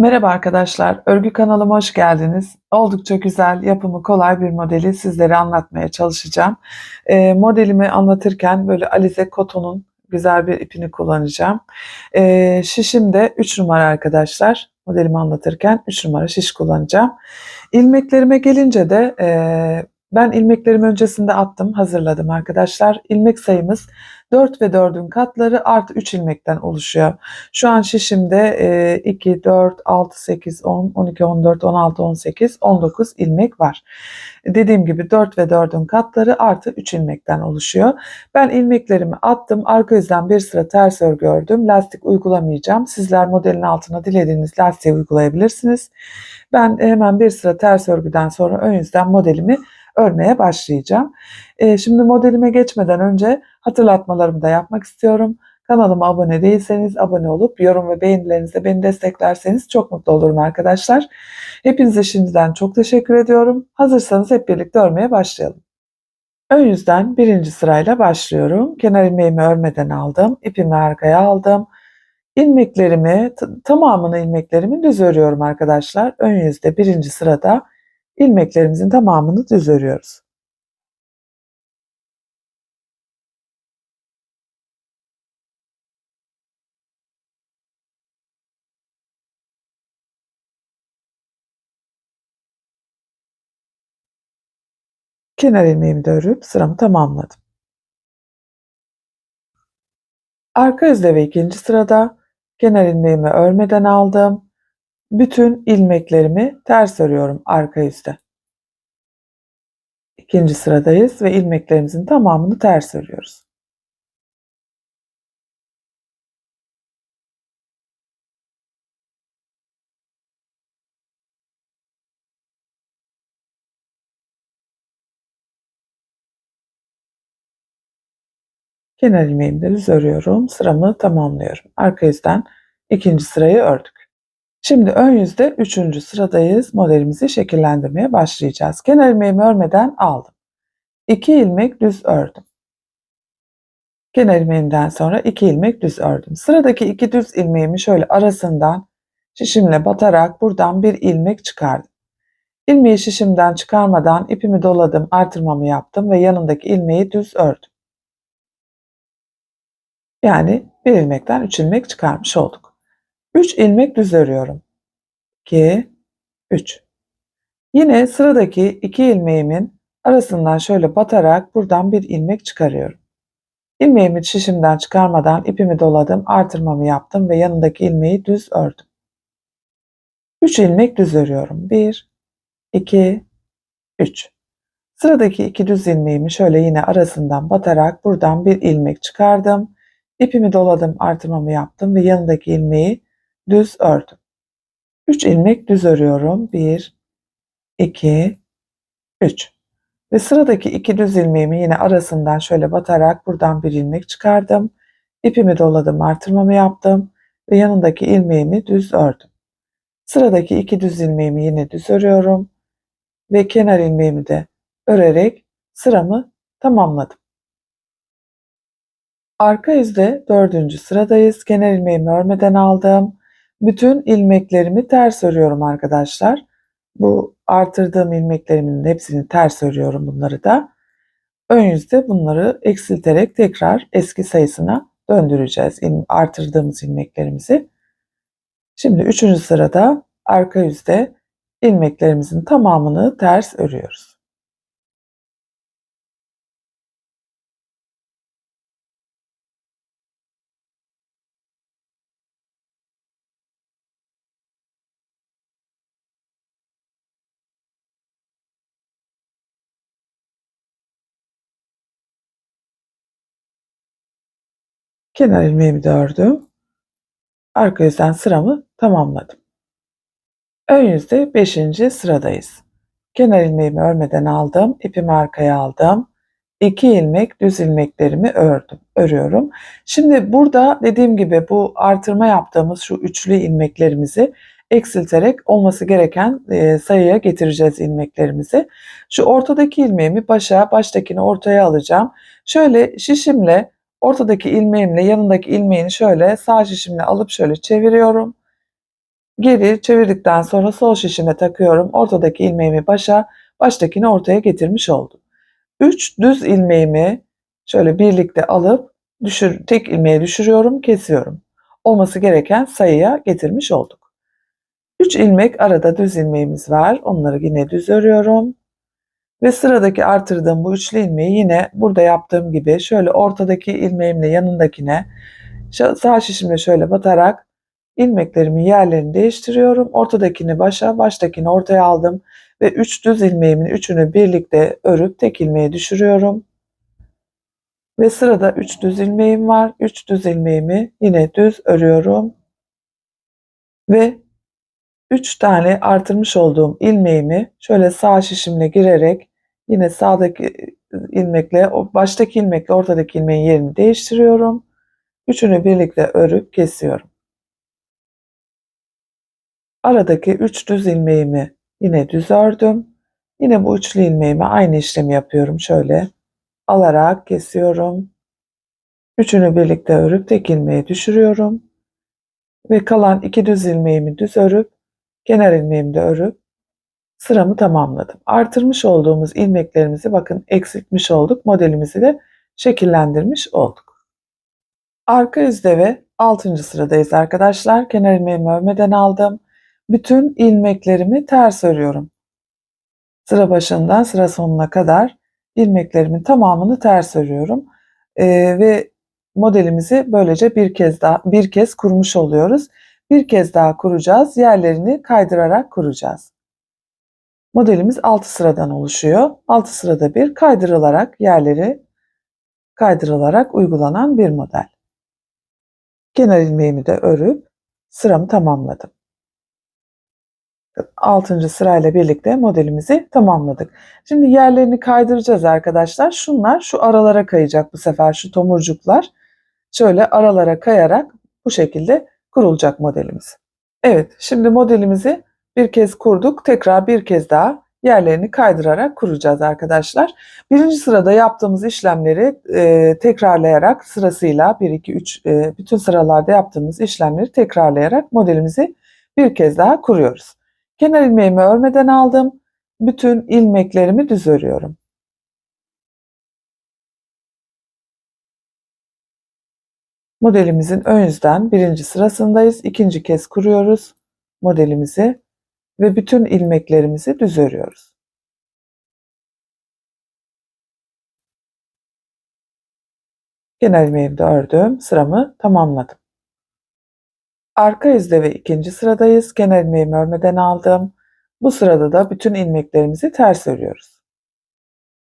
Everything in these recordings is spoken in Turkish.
Merhaba arkadaşlar, örgü kanalıma hoş geldiniz. Oldukça güzel, yapımı kolay bir modeli sizlere anlatmaya çalışacağım. Ee, modelimi anlatırken böyle Alize Koton'un güzel bir ipini kullanacağım. Ee, şişim de 3 numara arkadaşlar. Modelimi anlatırken 3 numara şiş kullanacağım. İlmeklerime gelince de e, ben ilmeklerimi öncesinde attım, hazırladım arkadaşlar. İlmek sayımız 4 ve 4'ün katları artı 3 ilmekten oluşuyor. Şu an şişimde 2, 4, 6, 8, 10, 12, 14, 16, 18, 19 ilmek var. Dediğim gibi 4 ve 4'ün katları artı 3 ilmekten oluşuyor. Ben ilmeklerimi attım. Arka yüzden bir sıra ters örgü ördüm. Lastik uygulamayacağım. Sizler modelin altına dilediğiniz lastiği uygulayabilirsiniz. Ben hemen bir sıra ters örgüden sonra ön yüzden modelimi örmeye başlayacağım. E, şimdi modelime geçmeden önce hatırlatmalarımı da yapmak istiyorum. Kanalıma abone değilseniz abone olup yorum ve beğenilerinizle beni desteklerseniz çok mutlu olurum arkadaşlar. Hepinize şimdiden çok teşekkür ediyorum. Hazırsanız hep birlikte örmeye başlayalım. Ön yüzden birinci sırayla başlıyorum. Kenar ilmeğimi örmeden aldım. ipimi arkaya aldım. İlmeklerimi, tamamını ilmeklerimi düz örüyorum arkadaşlar. Ön yüzde birinci sırada ilmeklerimizin tamamını düz örüyoruz. Kenar ilmeğimi de örüp sıramı tamamladım. Arka yüzde ve ikinci sırada kenar ilmeğimi örmeden aldım. Bütün ilmeklerimi ters örüyorum arka yüzde. İkinci sıradayız ve ilmeklerimizin tamamını ters örüyoruz. Kenar ilmeğimi de örüyorum. Sıramı tamamlıyorum. Arka yüzden ikinci sırayı ördük. Şimdi ön yüzde üçüncü sıradayız. Modelimizi şekillendirmeye başlayacağız. Kenar ilmeğimi örmeden aldım. 2 ilmek düz ördüm. Kenar ilmeğimden sonra 2 ilmek düz ördüm. Sıradaki iki düz ilmeğimi şöyle arasından şişimle batarak buradan bir ilmek çıkardım. İlmeği şişimden çıkarmadan ipimi doladım, artırmamı yaptım ve yanındaki ilmeği düz ördüm. Yani bir ilmekten 3 ilmek çıkarmış olduk. 3 ilmek düz örüyorum. 2 3 Yine sıradaki 2 ilmeğimin arasından şöyle batarak buradan bir ilmek çıkarıyorum. İlmeğimi şişimden çıkarmadan ipimi doladım, artırmamı yaptım ve yanındaki ilmeği düz ördüm. 3 ilmek düz örüyorum. 1 2 3 Sıradaki iki düz ilmeğimi şöyle yine arasından batarak buradan bir ilmek çıkardım. İpimi doladım, artırmamı yaptım ve yanındaki ilmeği düz ördüm. 3 ilmek düz örüyorum. 1 2 3 ve sıradaki iki düz ilmeğimi yine arasından şöyle batarak buradan bir ilmek çıkardım. İpimi doladım, artırmamı yaptım ve yanındaki ilmeğimi düz ördüm. Sıradaki iki düz ilmeğimi yine düz örüyorum ve kenar ilmeğimi de örerek sıramı tamamladım. Arka yüzde dördüncü sıradayız. Kenar ilmeğimi örmeden aldım. Bütün ilmeklerimi ters örüyorum arkadaşlar. Bu artırdığım ilmeklerimin hepsini ters örüyorum bunları da. Ön yüzde bunları eksilterek tekrar eski sayısına döndüreceğiz artırdığımız ilmeklerimizi. Şimdi üçüncü sırada arka yüzde ilmeklerimizin tamamını ters örüyoruz. Kenar ilmeğimi de ördüm. Arka yüzden sıramı tamamladım. Ön yüzde 5. sıradayız. Kenar ilmeğimi örmeden aldım. ipimi arkaya aldım. 2 ilmek düz ilmeklerimi ördüm. Örüyorum. Şimdi burada dediğim gibi bu artırma yaptığımız şu üçlü ilmeklerimizi eksilterek olması gereken e, sayıya getireceğiz ilmeklerimizi. Şu ortadaki ilmeğimi başa, baştakini ortaya alacağım. Şöyle şişimle Ortadaki ilmeğimle yanındaki ilmeğini şöyle sağ şişimle alıp şöyle çeviriyorum. Geri çevirdikten sonra sol şişime takıyorum. Ortadaki ilmeğimi başa, baştakini ortaya getirmiş oldum. 3 düz ilmeğimi şöyle birlikte alıp düşür, tek ilmeğe düşürüyorum, kesiyorum. Olması gereken sayıya getirmiş olduk. 3 ilmek arada düz ilmeğimiz var. Onları yine düz örüyorum. Ve sıradaki artırdığım bu üçlü ilmeği yine burada yaptığım gibi şöyle ortadaki ilmeğimle yanındakine sağ şişimle şöyle batarak ilmeklerimin yerlerini değiştiriyorum. Ortadakini başa, baştakini ortaya aldım ve 3 düz ilmeğimin üçünü birlikte örüp tek ilmeğe düşürüyorum. Ve sırada 3 düz ilmeğim var. 3 düz ilmeğimi yine düz örüyorum. Ve 3 tane artırmış olduğum ilmeğimi şöyle sağ şişimle girerek yine sağdaki ilmekle baştaki ilmekle ortadaki ilmeğin yerini değiştiriyorum. Üçünü birlikte örüp kesiyorum. Aradaki 3 düz ilmeğimi yine düz ördüm. Yine bu üçlü ilmeğimi aynı işlemi yapıyorum. Şöyle alarak kesiyorum. Üçünü birlikte örüp tek ilmeğe düşürüyorum. Ve kalan iki düz ilmeğimi düz örüp kenar ilmeğimi de örüp sıramı tamamladım. Artırmış olduğumuz ilmeklerimizi bakın eksiltmiş olduk. Modelimizi de şekillendirmiş olduk. Arka yüzde ve 6. sıradayız arkadaşlar. Kenar ilmeğimi örmeden aldım. Bütün ilmeklerimi ters örüyorum. Sıra başından sıra sonuna kadar ilmeklerimin tamamını ters örüyorum. Ee, ve modelimizi böylece bir kez daha bir kez kurmuş oluyoruz. Bir kez daha kuracağız. Yerlerini kaydırarak kuracağız. Modelimiz 6 sıradan oluşuyor. 6 sırada bir kaydırılarak yerleri kaydırılarak uygulanan bir model. Kenar ilmeğimi de örüp sıramı tamamladım. 6. sırayla birlikte modelimizi tamamladık. Şimdi yerlerini kaydıracağız arkadaşlar. Şunlar şu aralara kayacak bu sefer şu tomurcuklar. Şöyle aralara kayarak bu şekilde kurulacak modelimiz. Evet şimdi modelimizi bir kez kurduk. Tekrar bir kez daha yerlerini kaydırarak kuracağız arkadaşlar. Birinci sırada yaptığımız işlemleri e, tekrarlayarak sırasıyla 1, 2, 3 e, bütün sıralarda yaptığımız işlemleri tekrarlayarak modelimizi bir kez daha kuruyoruz. Kenar ilmeğimi örmeden aldım. Bütün ilmeklerimi düz örüyorum. Modelimizin ön yüzden birinci sırasındayız. İkinci kez kuruyoruz modelimizi ve bütün ilmeklerimizi düz örüyoruz. Kenar ilmeğimi de ördüm. Sıramı tamamladım. Arka yüzde ve ikinci sıradayız. Kenar ilmeğimi örmeden aldım. Bu sırada da bütün ilmeklerimizi ters örüyoruz.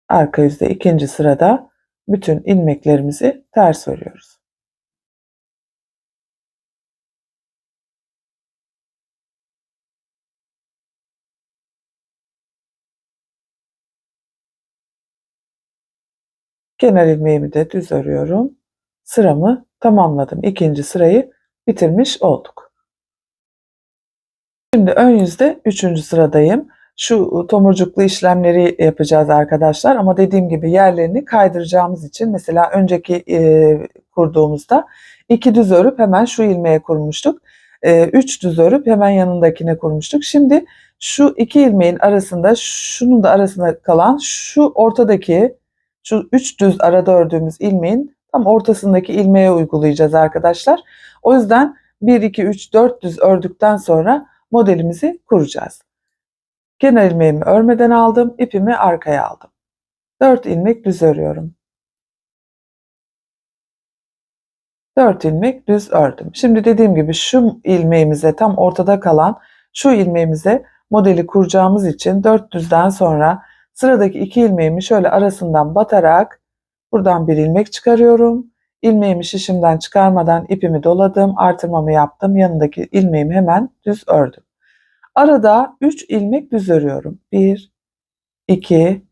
Arka yüzde ikinci sırada bütün ilmeklerimizi ters örüyoruz. Kenar ilmeğimi de düz örüyorum. Sıramı tamamladım. İkinci sırayı bitirmiş olduk. Şimdi ön yüzde üçüncü sıradayım. Şu tomurcuklu işlemleri yapacağız arkadaşlar ama dediğim gibi yerlerini kaydıracağımız için mesela önceki e, kurduğumuzda iki düz örüp hemen şu ilmeğe kurmuştuk. E, üç düz örüp hemen yanındakine kurmuştuk. Şimdi şu iki ilmeğin arasında şunun da arasında kalan şu ortadaki şu üç düz arada ördüğümüz ilmeğin tam ortasındaki ilmeğe uygulayacağız arkadaşlar. O yüzden 1, 2, 3, 4 düz ördükten sonra modelimizi kuracağız. Kenar ilmeğimi örmeden aldım, ipimi arkaya aldım. 4 ilmek düz örüyorum. 4 ilmek düz ördüm. Şimdi dediğim gibi şu ilmeğimize tam ortada kalan şu ilmeğimize modeli kuracağımız için 4 düzden sonra sıradaki iki ilmeğimi şöyle arasından batarak buradan bir ilmek çıkarıyorum. İlmeğimi şişimden çıkarmadan ipimi doladım, artırmamı yaptım. Yanındaki ilmeğimi hemen düz ördüm. Arada 3 ilmek düz örüyorum. 1, 2,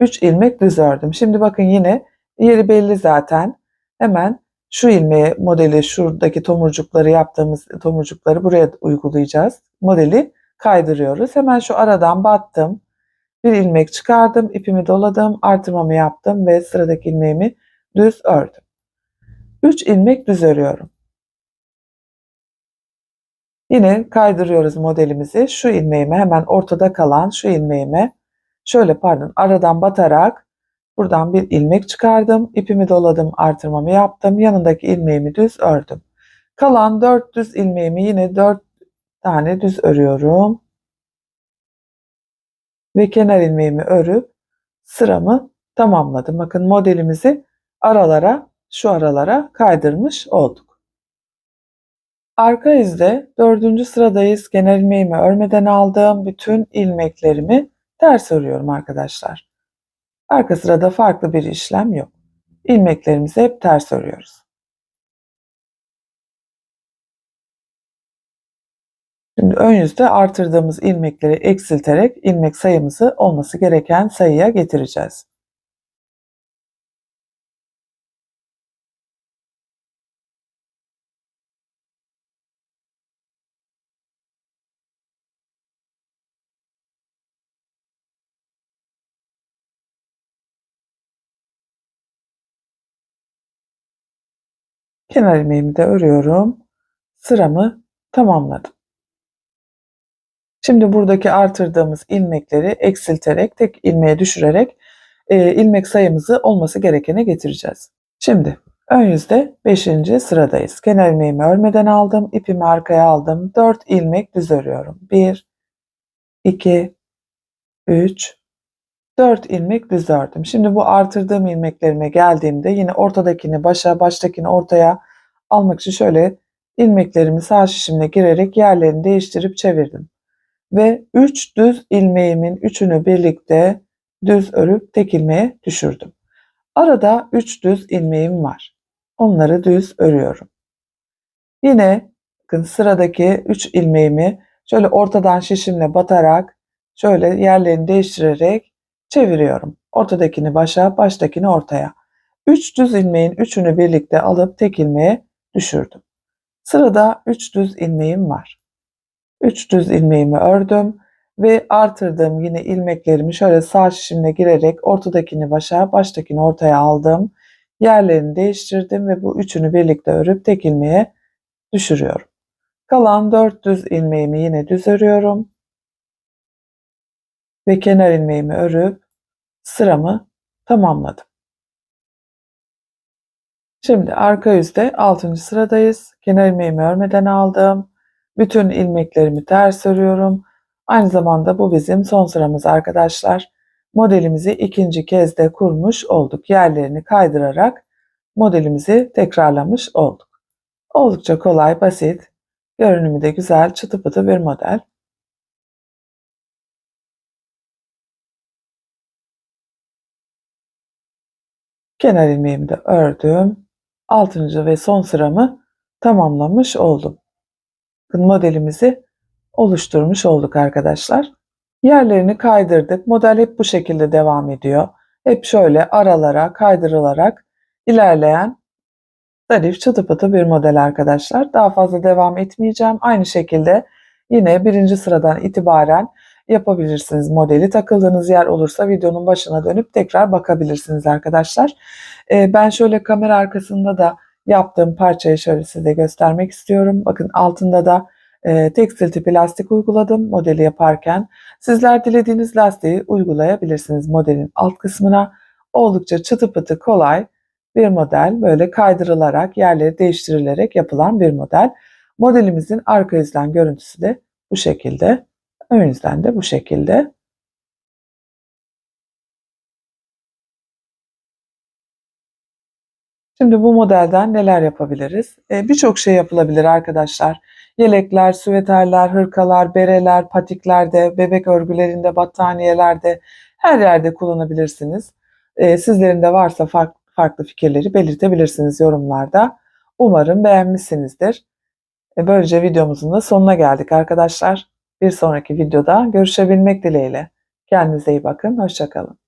3 ilmek düz ördüm. Şimdi bakın yine yeri belli zaten. Hemen şu ilmeği modeli şuradaki tomurcukları yaptığımız tomurcukları buraya uygulayacağız. Modeli kaydırıyoruz. Hemen şu aradan battım. Bir ilmek çıkardım, ipimi doladım, artırmamı yaptım ve sıradaki ilmeğimi düz ördüm. 3 ilmek düz örüyorum. Yine kaydırıyoruz modelimizi. Şu ilmeğime hemen ortada kalan şu ilmeğime şöyle pardon aradan batarak buradan bir ilmek çıkardım. İpimi doladım, artırmamı yaptım. Yanındaki ilmeğimi düz ördüm. Kalan 4 düz ilmeğimi yine 4 tane düz örüyorum. Ve kenar ilmeğimi örüp sıramı tamamladım. Bakın modelimizi aralara, şu aralara kaydırmış olduk. Arka yüzde dördüncü sıradayız. Kenar ilmeğimi örmeden aldığım bütün ilmeklerimi ters örüyorum arkadaşlar. Arka sırada farklı bir işlem yok. İlmeklerimizi hep ters örüyoruz. Şimdi ön yüzde artırdığımız ilmekleri eksilterek ilmek sayımızı olması gereken sayıya getireceğiz. Kenar ilmeğimi de örüyorum. Sıramı tamamladım. Şimdi buradaki artırdığımız ilmekleri eksilterek tek ilmeğe düşürerek e, ilmek sayımızı olması gerekene getireceğiz. Şimdi ön yüzde 5. sıradayız. Kenar ilmeğimi örmeden aldım. ipimi arkaya aldım. 4 ilmek düz örüyorum. 1 2 3 4 ilmek düz ördüm. Şimdi bu artırdığım ilmeklerime geldiğimde yine ortadakini başa, baştakini ortaya almak için şöyle ilmeklerimi sağ şişimle girerek yerlerini değiştirip çevirdim ve 3 düz ilmeğimin üçünü birlikte düz örüp tek ilmeğe düşürdüm. Arada 3 düz ilmeğim var. Onları düz örüyorum. Yine bakın sıradaki 3 ilmeğimi şöyle ortadan şişimle batarak şöyle yerlerini değiştirerek çeviriyorum. Ortadakini başa, baştakini ortaya. 3 düz ilmeğin üçünü birlikte alıp tek ilmeğe düşürdüm. Sırada 3 düz ilmeğim var. 3 düz ilmeğimi ördüm ve artırdığım yine ilmeklerimi şöyle sağ şişimle girerek ortadakini başa, baştakini ortaya aldım. Yerlerini değiştirdim ve bu üçünü birlikte örüp tek ilmeğe düşürüyorum. Kalan 4 düz ilmeğimi yine düz örüyorum. Ve kenar ilmeğimi örüp sıramı tamamladım. Şimdi arka yüzde 6. sıradayız. Kenar ilmeğimi örmeden aldım. Bütün ilmeklerimi ters örüyorum. Aynı zamanda bu bizim son sıramız arkadaşlar. Modelimizi ikinci kez de kurmuş olduk. Yerlerini kaydırarak modelimizi tekrarlamış olduk. Oldukça kolay, basit, görünümü de güzel, çıtı pıtı bir model. Kenar ilmeğimi de ördüm. Altıncı ve son sıramı tamamlamış oldum modelimizi oluşturmuş olduk arkadaşlar. Yerlerini kaydırdık. Model hep bu şekilde devam ediyor. Hep şöyle aralara kaydırılarak ilerleyen zarif çıtı pıtı bir model arkadaşlar. Daha fazla devam etmeyeceğim. Aynı şekilde yine birinci sıradan itibaren yapabilirsiniz modeli. Takıldığınız yer olursa videonun başına dönüp tekrar bakabilirsiniz arkadaşlar. Ee, ben şöyle kamera arkasında da yaptığım parçayı şöyle size göstermek istiyorum. Bakın altında da e, tekstil tipi lastik uyguladım modeli yaparken. Sizler dilediğiniz lastiği uygulayabilirsiniz modelin alt kısmına. Oldukça çıtı pıtı kolay bir model. Böyle kaydırılarak yerleri değiştirilerek yapılan bir model. Modelimizin arka yüzden görüntüsü de bu şekilde. Ön yüzden de bu şekilde. Şimdi bu modelden neler yapabiliriz? E, Birçok şey yapılabilir arkadaşlar. Yelekler, süveterler, hırkalar, bereler, patiklerde, bebek örgülerinde, battaniyelerde her yerde kullanabilirsiniz. E, sizlerin de varsa farklı, fikirleri belirtebilirsiniz yorumlarda. Umarım beğenmişsinizdir. E, böylece videomuzun da sonuna geldik arkadaşlar. Bir sonraki videoda görüşebilmek dileğiyle. Kendinize iyi bakın, hoşçakalın.